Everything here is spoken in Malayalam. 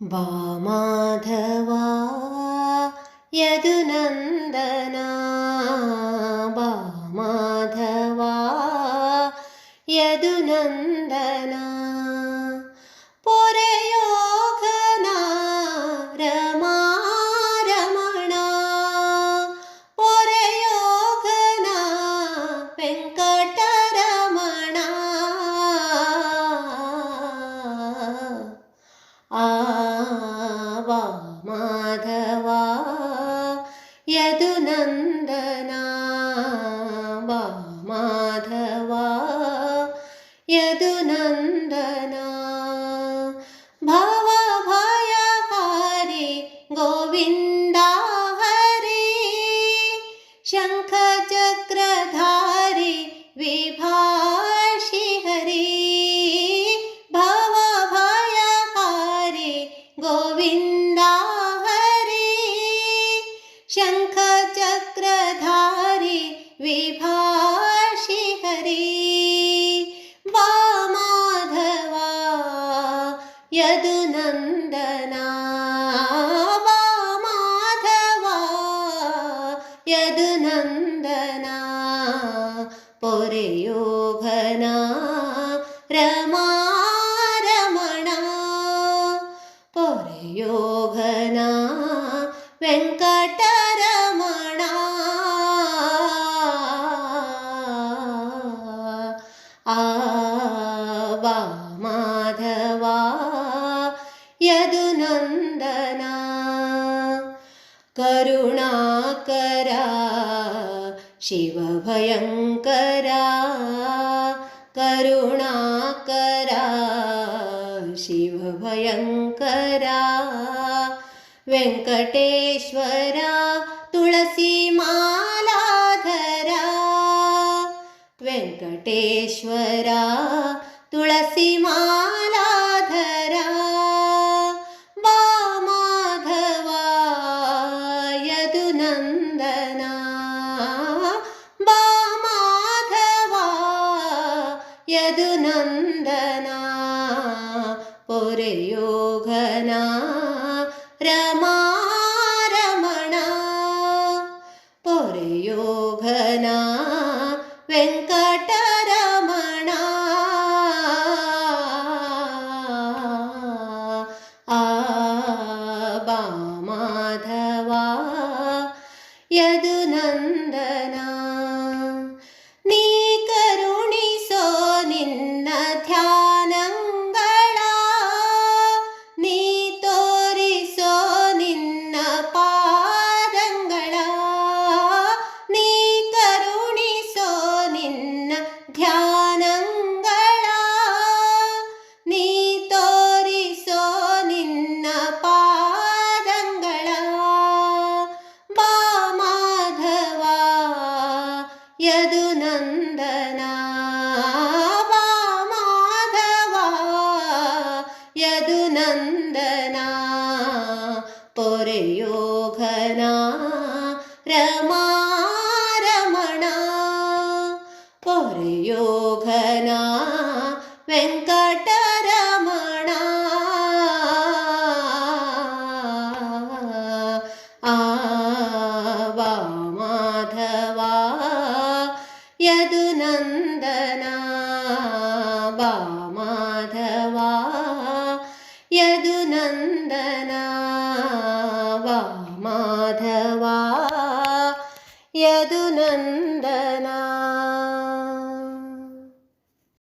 ബാമാധവാ യദുനന്ദന ബാമാധവാ യദുനന്ദന വെങ്ക ಯದು വെങ്കടരമണ മാധവ യദുനന്ദന. കരുണാകര ശിവഭയങ്കര. കരുണാകര ശിവഭയങ്കരാ. वेङ्कटेश्वरा तुलसीमालाधरा वेङ्कटेश्वरा तुलसीमालाधरा यदुनन्दना बा माधवा यदुनन्दना पौरयोघ രമാ രമണ. പൊരയോഗനാ ಯದುನಂದ